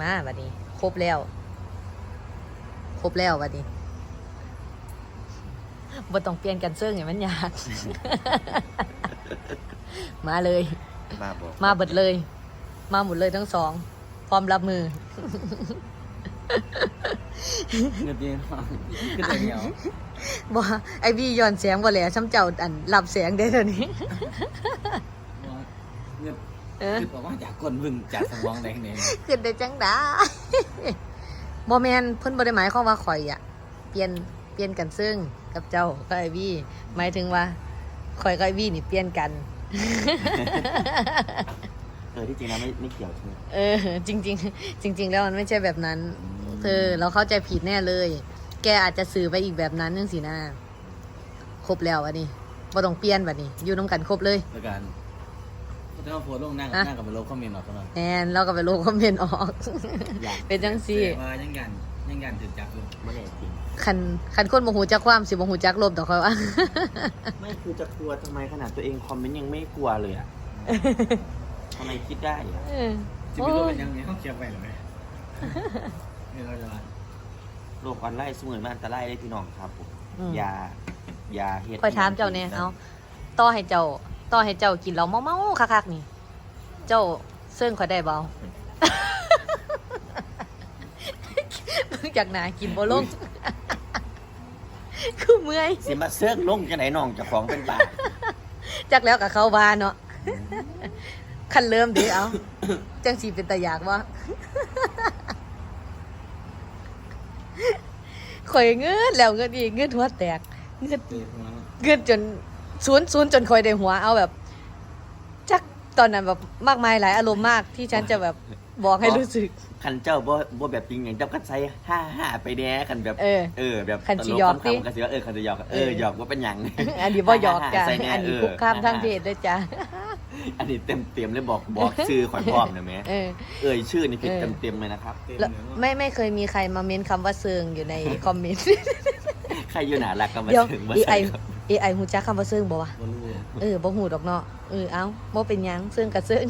มาบัดนี้ ครบแล้ว ครบแล้วบัดนี้บ่ต้องเปลี่ยนกันเสื้อไงมันยากมาเลย มาบอกมาเบิดเลย มาหมดเลยทั้งสอง พร้อมรับมือเงินเดือนก็เดียวบ่ไอพี่ย้อนแสงบ่แหละช้ำเจ้าอันรับแสงได้เท่านี้เงิน เออคือบอกว่าจากคนบึงจากสมองแดงเนี่ยขึ้นได้จังได้ บ่แม่นเพิ่นบ่ได้หมายความว่าข่อยอะเปลี่ยนเปลี่ยนกันซึ่งกับเจ้าก็ไอวี่หมายถึงว่าข่อยกับไอวี่นี่เปลี่ยนกัน เออที่จริงแล้วไม่ไม่เกี่ยวใช่ไหมเออ จริง ๆ จริง ๆ แล้วมันไม่ใช่แบบนั้น เธอเราเข้าใจผิดแน่เลย แกอาจจะสื่อไปอีกแบบนั้นนึงสินะครบแล้วอันนี้บ่ต้องเปลี่ยนบัดนี้ อยู่น้ำกันครบเลย แล้วกัน ถ้าโพสต์ลงนั่งอะนั่งกับเป็นลบคอมเมนต์หรอกประมาณแอนเราก็ไปลงคอมเมนต์ออก เป็นจังซี่ว่ายังกันยังกันถึงจับอยู่ไม่แน่จริง คันคันคนบ่ฮู้จักความสิบ่ฮู้จักลบดอกค่อยว่า ไม่คือจะกลัวทำไมขนาดตัวเองคอมเมนต์ยังไม่กลัวเลยอะทำไมคิดได้อะเออจะไม่รู้เป็นยังไงเขาเคียบไปหรือไม่ไม่เราจะมาโลกออนไลน์เสมือนมันอันตรายเลยพี่น้องครับผมอืม อย่าอย่าเฮ็ดค่อยถามเจ้าแน่เอาต่อให้เจ้า ต่อให้เจ้ากินเหล้าเมาๆคักๆนี่ เจ้าเซิ่งข่อยได้เบาเพิ่งจากหนากินบ่ลงคือเมื่อยสิมาเซิร์กลงจะไหนน้องเจะของเป็นบาจักแล้วกับเขาบานเนาะคันเริ่มเดีเอาจังสีเป็นตาอยากว่าข่อยเงินแล้วเงินอีกเงินหัวแตกเงินเตะหัวเงินจน ศูนย์ศูนย์จนข่อยได้หัวเอาแบบ จักตอนนั้นแบบมากมายหลายอารมณ์มากที่ฉันจะแบบบอกให้รู้สึก คันเจ้าบ่บ่แบบจริงอย่างเจ้าก็ใส่ห้าห้าไปแน่คันแบบเออเออแบบคันสิตลหยอกคำสิๆกันสิว่าเออคันจะหยอกเอเอออหยอกว่าเป็นหยังอันนี้บ่หยอกจ้ะใส่แอันนี้เคุกคามทางเพศด้วยจ้ะอันนี้เต็มเต็มๆเลยบอกบอกชื่อข่อยพร้อมนะแม่เออเอ่ยชื่อนี่ผิดเอเต็อมเต็มๆเลยนะครับเตะแล้วเหนือไม่ไม่เคยมีใครมาเม้นคำว่าเซิงอยู่ในคอมเมนต์ใครอยู่หนารักก็มาเดี๋ยวถึงมา AI ใส่ครับ AI ฮู้จักคำว่าเซิงบ่วะบอลลูนเออบ่ฮู้ดอกเนาะ เออ เอ้าบ่เป็นหยังเซิงกับเซิง